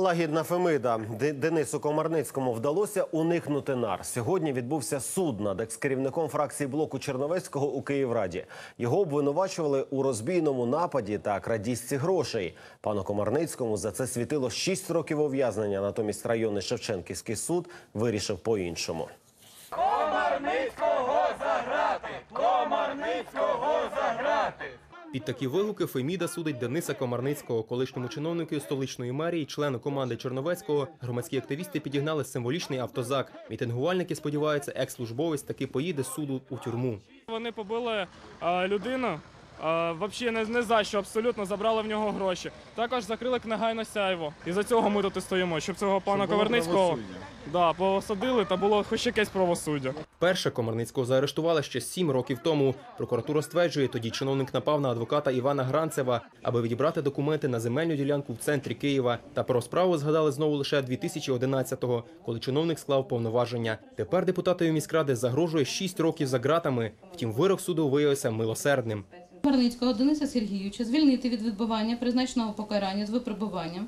Лагідна Фемида Денису Комарницькому вдалося уникнути нар. Сьогодні відбувся суд над екс-керівником фракції блоку Черновецького у Київраді. Його обвинувачували у розбійному нападі та крадіжці грошей. Пану Комарницькому за це світило 6 років ув'язнення. Натомість районний Шевченківський суд вирішив по-іншому. Під такі вигуки Феміда судить Дениса Комарницького, колишньому чиновнику столичної мерії, члену команди Черновецького. Громадські активісти підігнали символічний автозак. Мітингувальники сподіваються, екс-службовець таки поїде суду у тюрму. Вони побили е, людину. Взагалі не, не за що абсолютно забрали в нього гроші. Також закрили книгайно сяйво. І за цього ми тут і стоїмо, щоб цього пана Коверницького да, посадили та було хоч якесь правосуддя. Перше Комарницького заарештували ще сім років тому. Прокуратура стверджує, тоді чиновник напав на адвоката Івана Гранцева, аби відібрати документи на земельну ділянку в центрі Києва. Та про справу згадали знову лише 2011-го, коли чиновник склав повноваження. Тепер депутатові міськради загрожує 6 років за ґратами. Втім, вирок суду виявився милосердним. Барницького Дениса Сергійовича звільнити від відбування призначеного покарання з випробуванням,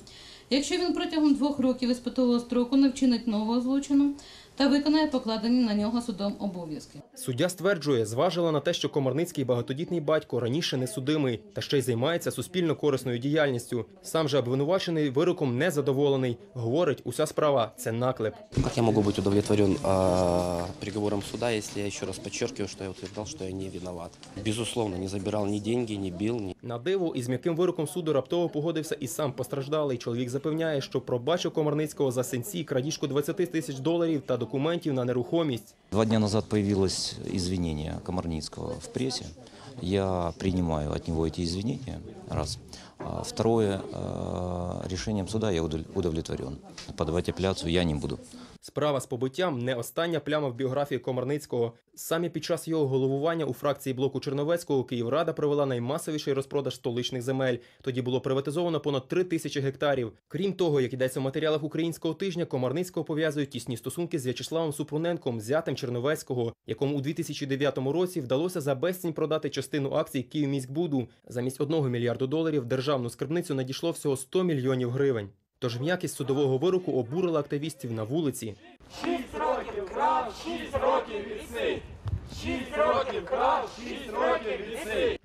якщо він протягом двох років іспитового строку не вчинить нового злочину та виконає покладені на нього судом обов'язки. Суддя стверджує, зважила на те, що Комарницький багатодітний батько раніше не судимий та ще й займається суспільно корисною діяльністю. Сам же обвинувачений вироком не задоволений. Говорить, уся справа це наклеп. Как я могу быть удовлетворен приговором суда, если я еще раз подчеркиваю, что я утверждал, что я не виноват? Безусловно, не забирал ни деньги, не бил, ни На диво із м'яким вироком суду раптово погодився і сам постраждалий. Чоловік запевняє, що пробачив Комарницького за сенці крадіжку 20 тисяч доларів та документів на нерухомість. Два дня назад появилось извинение Комарницкого в прессе. Я принимаю от него эти извинения, раз. Второе, э, решением суда я удовлетворен. Подавать апелляцию я не буду. Справа з побиттям не остання пляма в біографії Комарницького. Саме під час його головування у фракції блоку Черновецького Київрада провела наймасовіший розпродаж столичних земель. Тоді було приватизовано понад 3 тисячі гектарів. Крім того, як йдеться в матеріалах українського тижня, Комарницького пов'язують тісні стосунки з В'ячеславом Супруненком, зятем Черновецького, якому у 2009 році вдалося за безцінь продати частину акцій Київміськбуду. Замість 1 мільярду доларів державну скарбницю надійшло всього 100 мільйонів гривень. Тож м'якість судового вироку обурила активістів на вулиці. Шість років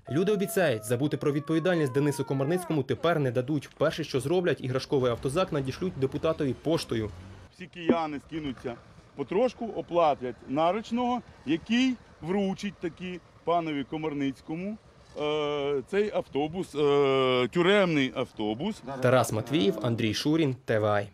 Люди обіцяють, забути про відповідальність Денису Комарницькому тепер не дадуть. Перше, що зроблять, іграшковий автозак надішлють депутатові поштою. всі кияни скинуться потрошку, оплатять наручного, який вручить таки панові Комарницькому е, цей автобус, е, тюремний автобус. Тарас Матвіїв, Андрій Шурін, ТВАЙ.